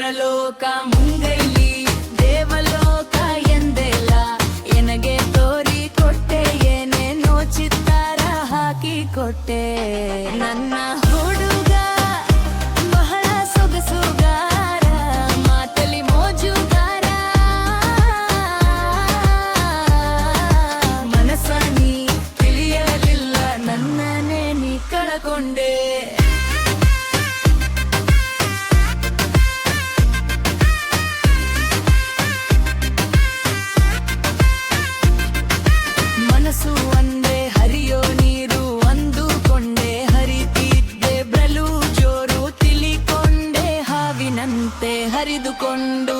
ರುದ್ರಲೋಕ ಮುಂಗೈಲಿ ದೇವಲೋಕ ಎಂದೆಲ್ಲ ಎನಗೆ ತೋರಿ ಕೊಟ್ಟೆ ಏನೇನೋ ಚಿತ್ತಾರ ಹಾಕಿ ಕೊಟ್ಟೆ. ನನ್ನ ಮನಸ್ಸು ಒಂದೇ ಹರಿಯೋ ನೀರು ಅಂದುಕೊಂಡೆ ಹರಿತಿದ್ದೆ ಬ್ರಲು ಜೋರು ತಿಳಿಕೊಂಡೆ ಹಾವಿನಂತೆ ಹರಿದುಕೊಂಡು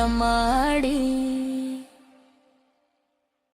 நடமாடி